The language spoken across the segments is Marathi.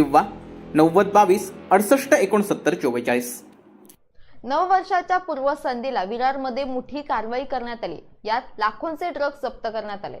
किंवा नव्वद बावीस अडुसष्ट एकोणसत्तर चव्वेचाळीस नववर्षाच्या पूर्वसंध्येला विरारमध्ये मोठी कारवाई करण्यात आली. यात लाखोंचे ड्रग्ज जप्त करण्यात आले.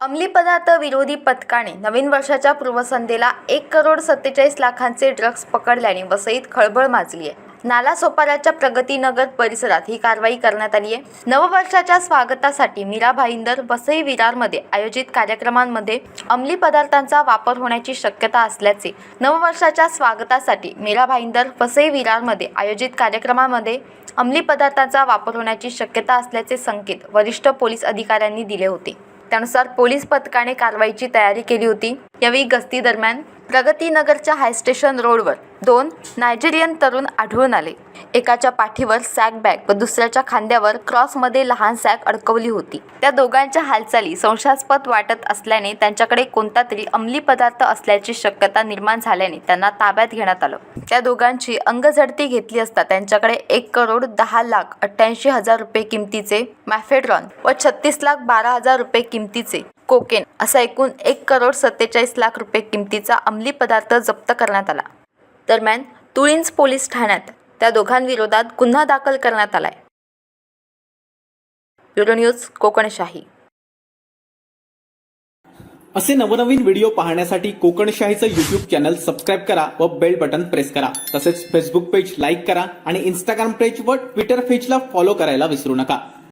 अंमली पदार्थ विरोधी पथकाने नवीन वर्षाच्या पूर्वसंध्येला एक करोड सत्तेचाळीस लाखांचे ड्रग्ज पकडल्याने वसईत खळबळ माजली आहे नालासोपाराच्या प्रगतीनगर परिसरात ही कारवाई करण्यात आली आहे. नववर्षाच्या स्वागतासाठी मीरा भाईंदर वसई विरारमध्ये आयोजित कार्यक्रमांमध्ये अंमली पदार्थांचा वापर होण्याची शक्यता असल्याचे नववर्षाच्या स्वागतासाठी मीरा भाईंदर वसई विरारमध्ये आयोजित कार्यक्रमामध्ये अंमली पदार्थांचा वापर होण्याची शक्यता असल्याचे संकेत वरिष्ठ पोलीस अधिकाऱ्यांनी दिले होते. त्यानुसार पोलीस पथकाने कारवाईची तयारी केली होती. यावेळी गस्ती दरम्यान प्रगतीनगरच्या हायस्टेशन रोडवर दोन नायजेरियन तरुण आढळून आले. एकाच्या पाठीवर सॅक बॅग व दुसऱ्याच्या खांद्यावर क्रॉसमध्ये लहान सॅक अडकवली होती. त्या दोघांच्या हालचाली संशयास्पद वाटत असल्याने त्यांच्याकडे कोणता तरी अंमली पदार्थ असल्याची शक्यता निर्माण झाल्याने त्यांना ताब्यात घेण्यात आलं. त्या दोघांची अंगझडती घेतली असता त्यांच्याकडे एक करोड दहा लाख अठ्ठ्याऐंशी हजार रुपये किमतीचे मॅफेड्रॉन व छत्तीस लाख बारा हजार रुपये किमतीचे कोकेन असा एकूण एक करोड सत्तेचाळीस लाख रुपये किमतीचा अंमली पदार्थ जप्त करण्यात आला. दरम्यान तुळींज पोलीस ठाण्यात त्या दोघांविरोधात गुन्हा दाखल करण्यात आलाय. Bureau news Kokanshahi. असे नवनवीन व्हिडिओ पाहण्यासाठी कोकणशाहीचं युट्यूब चॅनल सबस्क्राईब करा व बेल बटन प्रेस करा. तसेच फेसबुक पेज लाईक करा आणि इंस्टाग्राम पेज व ट्विटर पेजला फॉलो करायला विसरू नका.